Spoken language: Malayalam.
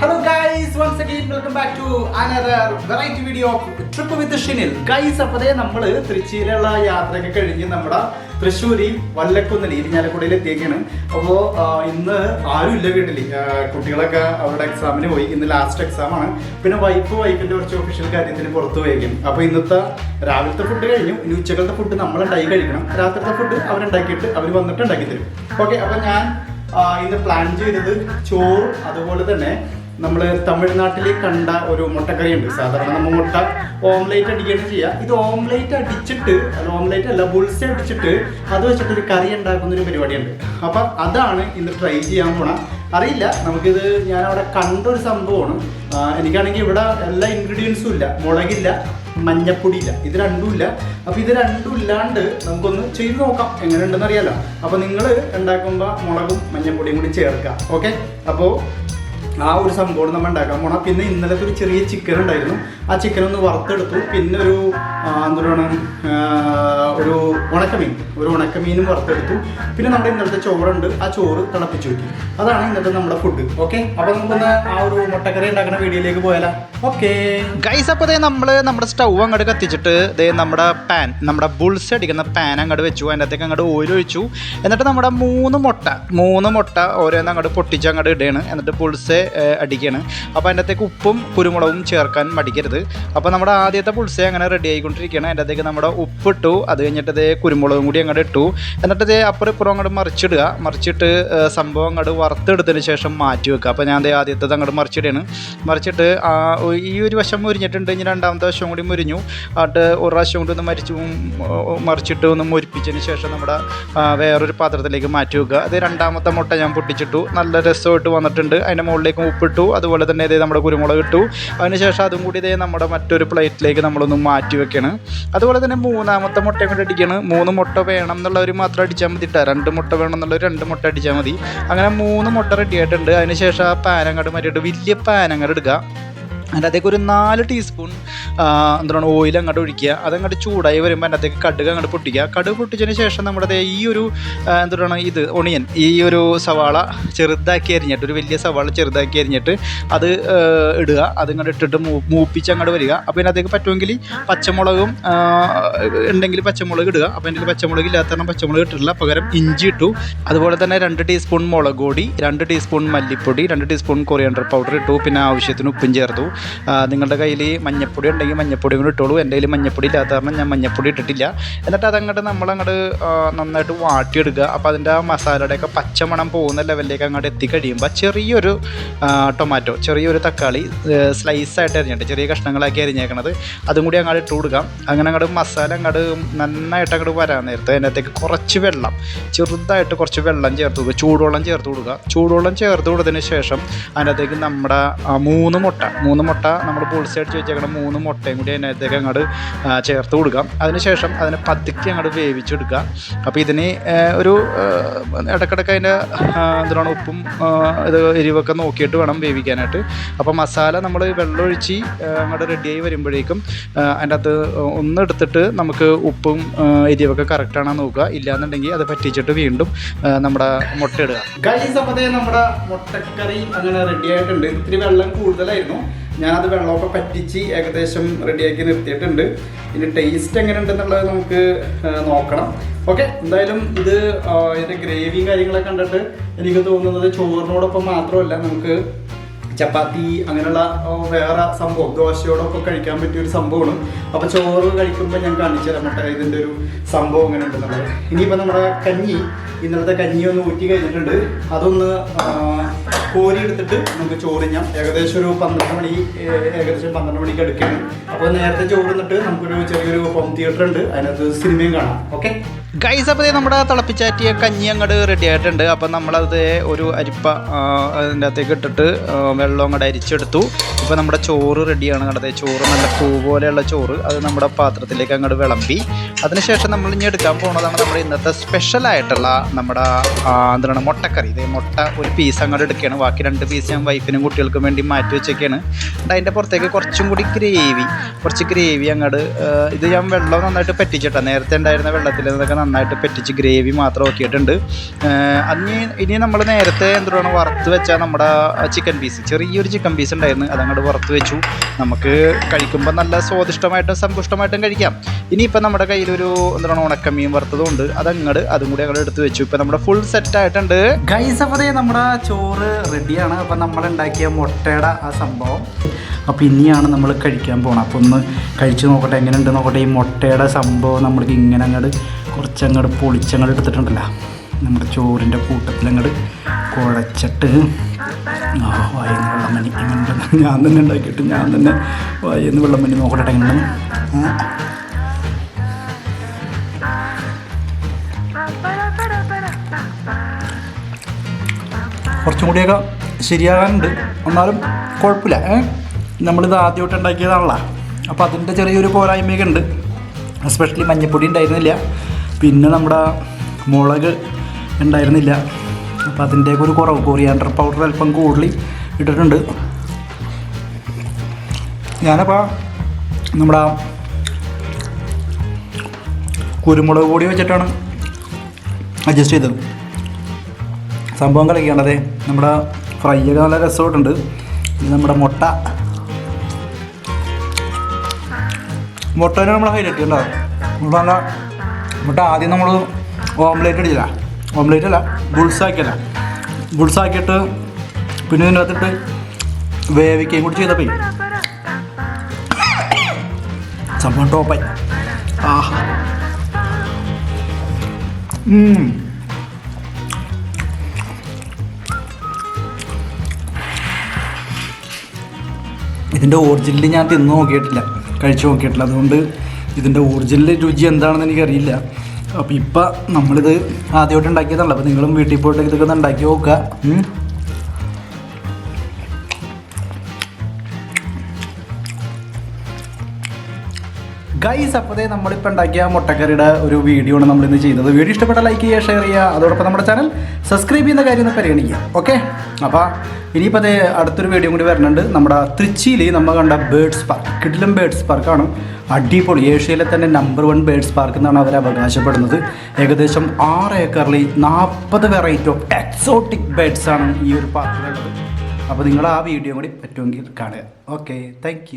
Hello guys once again welcome back to another variety video of trip with Shinil guys അപ്പതേ നമ്മൾ തൃശ്ശൂരിലുള്ള യാത്രയൊക്കെ കഴിഞ്ഞ് നമ്മുടെ തൃശ്ശൂരി വല്ലക്കുന്നിൽ ഇരിഞ്ഞാലക്കുടയിൽ എത്തിയേക്കാണ്. അപ്പോൾ ഇന്ന് ആരും ഇല്ല വീട്ടിൽ കുട്ടികളൊക്കെ അവരുടെ എക്സാമിന് പോയി. ഇന്ന് ലാസ്റ്റ് എക്സാമാണ് പിന്നെ വൈഫ് വൈഫിന്റെ കുറച്ച് ഒഫീഷ്യൽ കാര്യത്തിന് പുറത്ത് പോയേക്കും. അപ്പോൾ ഇന്നത്തെ രാവിലത്തെ ഫുഡ് കഴിഞ്ഞു. ഇനി ഉച്ചകളത്തെ ഫുഡ് നമ്മൾ ഉണ്ടാക്കി കഴിക്കണം. രാത്രിത്തെ ഫുഡ് അവരുണ്ടാക്കിയിട്ട് അവർ വന്നിട്ട് ഉണ്ടാക്കി തരും. ഓക്കെ അപ്പോൾ ഞാൻ ഇന്ന് പ്ലാൻ ചെയ്തത് ചോറും അതുപോലെ തന്നെ നമ്മൾ തമിഴ്നാട്ടിൽ കണ്ട ഒരു മുട്ടക്കറി ഉണ്ട് സാധാരണ നമ്മൾ മുട്ട ഓംലേറ്റ് അടിക്കുകയാണ് ചെയ്യുക ഇത് ഓംലേറ്റ് അടിച്ചിട്ട് അത് ഓംലേറ്റ് അല്ല ബുൾസ അടിച്ചിട്ട് അത് വെച്ചിട്ട് ഒരു കറി ഉണ്ടാക്കുന്ന ഒരു പരിപാടിയുണ്ട്. അപ്പം അതാണ് ഇന്ന് ട്രൈ ചെയ്യാൻ പോണ. അറിയില്ല നമുക്കിത് ഞാൻ അവിടെ കണ്ട ഒരു സംഭവമാണ് എനിക്കാണെങ്കിൽ ഇവിടെ എല്ലാ ഇൻഗ്രീഡിയൻസും ഇല്ല. മുളകില്ല മഞ്ഞപ്പൊടിയില്ല. ഇത് രണ്ടും ഇല്ല. അപ്പോൾ ഇത് രണ്ടും ഇല്ലാണ്ട് നമുക്കൊന്ന് ചെയ്ത് നോക്കാം. എങ്ങനെ ഉണ്ടെന്ന് അറിയാലോ. അപ്പോൾ നിങ്ങൾ ഉണ്ടാക്കുമ്പോൾ മുളകും മഞ്ഞപ്പൊടിയും കൂടി ചേർക്കുക. ഓക്കെ? അപ്പോൾ ആ ഒരു സംഭവം നമ്മൾ ഉണ്ടാക്കാൻ പോണം. പിന്നെ ഇന്നലത്തെ ഒരു ചെറിയ ചിക്കൻ ഉണ്ടായിരുന്നു. ആ ചിക്കൻ ഒന്ന് വറുത്തെടുത്തു. പിന്നെ ഒരു ആ, എന്തുവാണ് ഒരു ഉണക്കമീൻ. ഒരു ഉണക്കമീനും വറുത്തെടുത്തു. പിന്നെ നമ്മുടെ ഇന്നലത്തെ ചോറുണ്ട്. ആ ചോറ് തിളപ്പിച്ചു വെക്കും. അതാണ് ഇന്നത്തെ നമ്മുടെ ഫുഡ് ഓക്കെ അപ്പോൾ നമുക്കൊന്ന് ആ ഒരു മുട്ടക്കറി ഉണ്ടാക്കുന്ന വീഡിയോയിലേക്ക് പോയാലോ? ഓക്കെ ഗൈസ് അപ്പോൾ ദേ നമ്മൾ നമ്മുടെ സ്റ്റൗ അങ്ങോട്ട് കത്തിച്ചിട്ട് ദേ നമ്മുടെ പാൻ നമ്മുടെ ബുൾസ് അടിക്കുന്ന പാൻ അങ്ങോട്ട് വെച്ചു. അതിന്റെ അകത്തേക്ക് അങ്ങോട്ട് ഓയിൽ ഒഴിച്ചു. എന്നിട്ട് നമ്മുടെ മൂന്ന് മുട്ട മൂന്ന് മുട്ട ഓരോന്ന് അങ്ങോട്ട് പൊട്ടിച്ച് അങ്ങോട്ട് ഇടുകയാണ് എന്നിട്ട് ബുൾസ് അടിക്കുകയാണ് അപ്പോൾ അതിന്റെ അകത്തേക്ക് ഉപ്പും കുരുമുളകും ചേർക്കാൻ മടിക്കരുത്. അപ്പോൾ നമ്മുടെ ആദ്യത്തെ ബുൾസെ അങ്ങനെ റെഡി ആയിക്കൊണ്ടിരിക്കുകയാണ്. അതിന്റെ അകത്തേക്ക് നമ്മുടെ ഉപ്പിട്ടു അത് കഴിഞ്ഞിട്ട് ദേ കുരുമുളകും കൂടി അങ്ങോട്ട് ഇട്ടു. എന്നിട്ട് ദേ അപ്പുറം ഇപ്പുറം അങ്ങോട്ട് മറിച്ചിടുക. മറിച്ചിട്ട് സംഭവം അങ്ങോട്ട് വറുത്തെടുത്തതിന് ശേഷം മാറ്റി വെക്കുക. അപ്പോൾ ഞാൻ ആദ്യത്തേത് അങ്ങോട്ട് മറിച്ചിടുകയാണ്. മറിച്ചിട്ട് ഈ ഒരു വശം മുരിഞ്ഞിട്ടുണ്ട്. ഇനി രണ്ടാമത്തെ വശം കൂടി മുരിഞ്ഞു. എന്നിട്ട് ഒരു പ്രാവശ്യം കൊണ്ട് ഒന്ന് മരിച്ചു മറിച്ചിട്ട് ഒന്ന് മുരിപ്പിച്ചതിന് ശേഷം നമ്മുടെ വേറൊരു പാത്രത്തിലേക്ക് മാറ്റി വെക്കുക. അത് രണ്ടാമത്തെ മുട്ട ഞാൻ പൊട്ടിച്ചിട്ടു. നല്ല രസമായിട്ട് വന്നിട്ടുണ്ട്. അതിന്റെ മുകളിലേക്ക് ഉപ്പിട്ടു. അതുപോലെ തന്നെ ഇതേ നമ്മുടെ കുരുമുളക് ഇട്ടു. അതിനുശേഷം അതും കൂടി ഇതേ നമ്മുടെ മറ്റൊരു പ്ലേറ്റിലേക്ക് നമ്മളൊന്ന് മാറ്റി വെക്കണം. അതുപോലെ തന്നെ മൂന്നാമത്തെ മുട്ടയും കൂടി അടിക്കണം. മൂന്ന് മുട്ട വേണം എന്നുള്ളവർ മാത്രം അടിച്ചാൽ മതി ട്ടോ. രണ്ട് മുട്ട വേണം എന്നുള്ളവർ രണ്ട് മുട്ട അടിച്ചാൽ മതി. അങ്ങനെ മൂന്ന് മുട്ട റെഡി ആയിട്ടുണ്ട്. അതിനുശേഷം ആ പാൻ അങ്ങോട്ട് മാറ്റിയിട്ട് വലിയ പാൻ അങ്ങോട്ട് എടുക്കുക. അതിന്റെ അകത്തേക്ക് ഒരു നാല് ടീസ്പൂൺ എന്താണ് ഓയിൽ അങ്ങോട്ട് ഒഴിക്കുക. അതങ്ങോട്ട് ചൂടായി വരുമ്പോൾ അതിന്റെ അകത്തേക്ക് കടുക് അങ്ങോട്ട് പൊട്ടിക്കുക. കടുക് പൊട്ടിച്ചതിന് ശേഷം നമ്മുടെ ഈ ഒരു എന്താണ് ഇത് ഒണിയൻ ഈ ഒരു സവാള ചെറുതാക്കി അരിഞ്ഞിട്ട് ഒരു വലിയ സവാള ചെറുതാക്കി അരിഞ്ഞിട്ട് അത് ഇടുക. അതിങ്ങോട്ട് ഇട്ടിട്ട് മൂപ്പിച്ച് അങ്ങോട്ട് വരിക. അപ്പോൾ ഇതിനകത്തേക്ക് പറ്റുമെങ്കിൽ പച്ചമുളകും ഉണ്ടെങ്കിൽ പച്ചമുളക് ഇടുക. അപ്പോൾ എന്റെ പച്ചമുളക് ഇല്ലാത്ത പച്ചമുളക് ഇട്ടിട്ടില്ല. പകരം ഇഞ്ചി ഇട്ടു. അതുപോലെ തന്നെ രണ്ട് ടീസ്പൂൺ മുളക് പൊടി രണ്ട് ടീസ്പൂൺ മല്ലിപ്പൊടി രണ്ട് ടീസ്പൂൺ കൊറിയാണ്ടർ പൗഡർ ഇട്ടു. പിന്നെ ആവശ്യത്തിന് ഉപ്പും ചേർത്തു. നിങ്ങളുടെ കയ്യിൽ മഞ്ഞപ്പൊടി ഉണ്ടെങ്കിൽ മഞ്ഞപ്പൊടി കൂടി ഇട്ടോളൂ. എന്റെ കയ്യിൽ മഞ്ഞപ്പൊടി ഇല്ലാത്ത കാരണം ഞാൻ മഞ്ഞപ്പൊടി ഇട്ടിട്ടില്ല. എന്നിട്ട് അതങ്ങോട്ട് നമ്മളങ്ങോട്ട് നന്നായിട്ട് വാട്ടിയെടുക്കുക. അപ്പോൾ അതിന്റെ ആ മസാലയുടെയൊക്കെ പച്ചമണം പോകുന്ന ലെവലിലേക്ക് അങ്ങോട്ട് എത്തിക്കഴിയുമ്പോൾ ചെറിയൊരു ടൊമാറ്റോ ചെറിയൊരു തക്കാളി സ്ലൈസായിട്ട് അരിഞ്ഞിട്ട് ചെറിയ കഷ്ണങ്ങളാക്കി അരിഞ്ഞേക്കണത്. അതും കൂടി അങ്ങോട്ട് ഇട്ട് കൊടുക്കാം. അങ്ങനെ അങ്ങോട്ട് മസാല അങ്ങോട്ട് നന്നായിട്ട് അങ്ങോട്ട് വരാൻ നേരത്തെ അതിനകത്തേക്ക് കുറച്ച് വെള്ളം ചെറുതായിട്ട് കുറച്ച് വെള്ളം ചേർത്ത് കൊടുക്കുക. ചൂടുവെള്ളം ചേർത്ത് കൊടുക്കുക. ചൂടുവെള്ളം ചേർത്ത് കൊടുത്തതിന് ശേഷം അതിനകത്തേക്ക് നമ്മുടെ മൂന്ന് മുട്ട മൂന്ന് മുട്ട നമ്മൾ പൊളിച്ചടിച്ച് വെച്ചേക്കണം മൂന്ന് മുട്ടയും കൂടി അതിനകത്തേക്ക് അങ്ങോട്ട് ചേർത്ത് കൊടുക്കാം. അതിനുശേഷം അതിനെ പതുക്കി അങ്ങോട്ട് വേവിച്ചെടുക്കുക. അപ്പോൾ ഇതിന് ഒരു ഇടക്കിടക്ക് അതിന്റെ എന്താണ് ഉപ്പും ഇത് എരിവൊക്കെ നോക്കിയിട്ട് വേണം വേവിക്കാനായിട്ട്. അപ്പോൾ മസാല നമ്മൾ വെള്ളമൊഴിച്ച് അങ്ങോട്ട് റെഡിയായി വരുമ്പോഴേക്കും അതിന്റെ അകത്ത് ഒന്നെടുത്തിട്ട് നമുക്ക് ഉപ്പും എരിവൊക്കെ കറക്റ്റാണോ നോക്കുക. ഇല്ലാന്നുണ്ടെങ്കിൽ അത് പറ്റിച്ചിട്ട് വീണ്ടും നമ്മുടെ മുട്ട ഇടുക. അപ്പതേ നമ്മുടെ മുട്ടക്കറി അങ്ങനെ റെഡി ആയിട്ടുണ്ട്. ഇത്തിരി വെള്ളം കൂടുതലായിരുന്നു. ഞാനത് വെള്ളമൊക്കെ പറ്റിച്ച് ഏകദേശം റെഡിയാക്കി നിർത്തിയിട്ടുണ്ട്. ഇതിന്റെ ടേസ്റ്റ് എങ്ങനെ ഉണ്ടെന്നുള്ളത് നമുക്ക് നോക്കണം. ഓക്കെ എന്തായാലും ഇത് ഇതിന്റെ ഗ്രേവിയും കാര്യങ്ങളൊക്കെ കണ്ടിട്ട് എനിക്ക് തോന്നുന്നത് ചോറിനോടൊപ്പം മാത്രമല്ല നമുക്ക് ചപ്പാത്തി അങ്ങനെയുള്ള വേറെ സംഭവം. ദോശയോടൊപ്പം കഴിക്കാൻ പറ്റിയ ഒരു സംഭവമാണ്. അപ്പോൾ ചോറ് കഴിക്കുമ്പോൾ ഞാൻ കാണിച്ചു തരാം മുട്ട ഇതിന്റെ ഒരു സംഭവം അങ്ങനെ നമ്മൾ ഇനിയിപ്പോൾ നമ്മുടെ കഞ്ഞി ഇന്നലത്തെ കഞ്ഞി ഒന്ന് ഊറ്റി കഴിഞ്ഞിട്ടുണ്ട്. അതൊന്ന് കോരി എടുത്തിട്ട് നമുക്ക് ചോറിഞ്ഞാം ഏകദേശം ഒരു പന്ത്രണ്ട് മണി ഏകദേശം പന്ത്രണ്ട് മണിക്ക് എടുക്കണം അപ്പോൾ നേരത്തെ ചോറ് നിന്നിട്ട് നമുക്കൊരു ചെറിയൊരു ഹോം തിയേറ്റർ ഉണ്ട്. അതിനകത്ത് സിനിമയും കാണാം. ഓക്കെ ഗൈസ് അപ്പോൾ നമ്മുടെ തിളപ്പിച്ചാറ്റിയ കഞ്ഞി അങ്ങോട്ട് റെഡി ആയിട്ടുണ്ട്. അപ്പം നമ്മളത് ഒരു അരിപ്പ അതിന്റെ അകത്തേക്ക് ഇട്ടിട്ട് വെള്ളം അങ്ങോട്ട് അരിച്ചെടുത്തു. ഇപ്പോൾ നമ്മുടെ ചോറ് റെഡിയാണ് കണ്ടത് ചോറ് നല്ല പൂ പോലെയുള്ള ചോറ് അത് നമ്മുടെ പാത്രത്തിലേക്ക് അങ്ങോട്ട് വിളമ്പി. അതിനുശേഷം നമ്മൾ ഇനി എടുക്കാൻ പോകുന്നതാണ് നമ്മുടെ ഇന്നത്തെ സ്പെഷ്യലായിട്ടുള്ള നമ്മുടെ എന്താണ് മുട്ടക്കറി. ഇത് മുട്ട ഒരു പീസ് അങ്ങോട്ട് എടുക്കുകയാണ്. ബാക്കി രണ്ട് പീസ് ഞാൻ വൈഫിനും കുട്ടികൾക്കും വേണ്ടി മാറ്റി വെച്ചൊക്കെയാണ് അതിന്റെ പുറത്തേക്ക് കുറച്ചും കൂടി ഗ്രേവി കുറച്ച് ഗ്രേവി അങ്ങോട്ട് ഇത് ഞാൻ വെള്ളം നന്നായിട്ട് പറ്റിച്ചിട്ടാണ് നേരത്തെ ഉണ്ടായിരുന്ന വെള്ളത്തിൽ നിന്നൊക്കെ നന്നായിട്ട് പെറ്റിച്ച് ഗ്രേവി മാത്രം ആക്കിയിട്ടുണ്ട്. അന്ന് ഇനി നമ്മൾ നേരത്തെ എന്തുവാണ് വറുത്ത് വെച്ചാൽ നമ്മുടെ ചിക്കൻ പീസ് ചെറിയൊരു ചിക്കൻ പീസ് ഉണ്ടായിരുന്നു. അതങ്ങോട്ട് വറുത്ത് വെച്ചു. നമുക്ക് കഴിക്കുമ്പോൾ നല്ല സ്വാദിഷ്ടമായിട്ടും സമ്പുഷ്ടമായിട്ടും കഴിക്കാം. ഇനിയിപ്പോൾ നമ്മുടെ കയ്യിലൊരു എന്താണ് ഉണക്കമീൻ വറുത്തതുകൊണ്ട് അതങ്ങോട്ട് അതും കൂടി അങ്ങോട്ട് എടുത്ത് വെച്ചു. ഇപ്പം നമ്മുടെ ഫുൾ സെറ്റ് ആയിട്ടുണ്ട്. ഗൈസ് അപ്പോൾ നമ്മുടെ ചോറ് റെഡിയാണ് അപ്പം നമ്മൾ ഉണ്ടാക്കിയ മുട്ടയുടെ ആ സംഭവം. അപ്പോൾ ഇനിയാണ് നമ്മൾ കഴിക്കാൻ പോകണം അപ്പോൾ ഒന്ന് കഴിച്ച് നോക്കട്ടെ. എങ്ങനെയുണ്ട് നോക്കട്ടെ? ഈ മുട്ടയുടെ സംഭവം നമ്മൾക്ക് ഇങ്ങനെ അങ്ങോട്ട് കുറച്ചങ്ങോട്ട് പൊളിച്ചങ്ങോട്ട് എടുത്തിട്ടുണ്ടല്ലോ. നമ്മുടെ ചോറിന്റെ കൂട്ടത്തിൽ അങ്ങോട്ട് കുഴച്ചിട്ട്. വായന്ന് വെള്ളം മണി എങ്ങനെ ഞാൻ തന്നെ ഉണ്ടാക്കിയിട്ട് ഞാൻ തന്നെ വായന്ന് വെള്ളം മണി നോക്കട്ടെ എങ്ങനെ കുറച്ചും കൂടിയൊക്കെ ശരിയാകാനുണ്ട്. എന്നാലും കുഴപ്പമില്ല. ഏ? നമ്മളിത് ആദ്യമായിട്ട് ഉണ്ടാക്കിയതാണല്ലോ. അപ്പോൾ അതിന്റെ ചെറിയൊരു പോരായ്മയൊക്കെ ഉണ്ട്. എസ്പെഷ്യലി മഞ്ഞപ്പൊടി ഉണ്ടായിരുന്നില്ല. പിന്നെ നമ്മുടെ മുളക് ഉണ്ടായിരുന്നില്ല. അപ്പം അതിന്റെയൊക്കെ ഒരു കുറവ്. കൊറിയാണ്ടർ പൗഡർ അല്പം കൂടുതൽ ഇട്ടിട്ടുണ്ട്. ഞാനപ്പോൾ നമ്മുടെ കുരുമുളക് പൊടി വെച്ചിട്ടാണ് അഡ്ജസ്റ്റ് ചെയ്തത്. സംഭവം കളിക്കണതേ നമ്മുടെ ഫ്രൈ ഒക്കെ നല്ല രസമായിട്ടുണ്ട്. നമ്മുടെ മുട്ട. മുട്ടേനെ നമ്മൾ ഹൈലൈറ്റ് ഉണ്ടോ നമ്മൾ നല്ല മുട്ട ആദ്യം നമ്മൾ ഓംലേറ്റ് അടിച്ചില്ല ഓംലേറ്റ് അല്ല ബുൾസാക്കിയല്ല ബുൾസാക്കിയിട്ട് പിന്നെ ഇതിനകത്തിട്ട് വേവിക്കുകയും കൂടി ചെയ്തപ്പോൾ സംഭവം ടോപ്പായി ആഹാ. ഇതിന്റെ ഒറിജിനൽ ഞാൻ തിന്ന് നോക്കിയിട്ടില്ല. കഴിച്ചു നോക്കിയിട്ടില്ല. അതുകൊണ്ട് ഇതിന്റെ ഒറിജിനൽ രുചി എന്താണെന്ന് എനിക്കറിയില്ല. അപ്പോൾ ഇപ്പം നമ്മളിത് ആദ്യമായിട്ട് ഉണ്ടാക്കിയതാണല്ലോ. അപ്പോൾ നിങ്ങളും വീട്ടിൽ പോയിട്ട് ഇതൊക്കെ ഒന്ന് ഉണ്ടാക്കി നോക്കുക. ഗൈസ് അപ്പോഴേ നമ്മളിപ്പോൾ ഉണ്ടാക്കിയ മുട്ടക്കറിയുടെ ഒരു വീഡിയോ ആണ് നമ്മളിന്ന് ചെയ്തത്. വീഡിയോ ഇഷ്ടപ്പെട്ട ലൈക്ക് ചെയ്യുക ഷെയർ ചെയ്യുക. അതോടൊപ്പം നമ്മുടെ ചാനൽ സബ്സ്ക്രൈബ് ചെയ്യുന്ന കാര്യം ഒന്ന് പരിഗണിക്കുക. ഓക്കെ അപ്പോൾ ഇനിയിപ്പോൾ അതേ അടുത്തൊരു വീഡിയോ കൂടി വരുന്നുണ്ട്. നമ്മുടെ തൃച്ചിയിൽ നമ്മൾ കണ്ട ബേഡ്സ് പാർക്ക് കിഡിലും ബേഡ്സ് പാർക്കാണ് അടിപൊളി. ഏഷ്യയിലെ തന്നെ നമ്പർ വൺ ബേഡ്സ് പാർക്ക് എന്നാണ് അവർ അവകാശപ്പെടുന്നത്. ഏകദേശം ആറ് ഏക്കറിൽ നാൽപ്പത് വെറൈറ്റി ഓഫ് എക്സോട്ടിക് ബേഡ്സ് ആണ് ഈ ഒരു പാർക്കിലുള്ളത് അപ്പോൾ നിങ്ങൾ ആ വീഡിയോ കൂടി പറ്റുമെങ്കിൽ കാണുക. Okay thank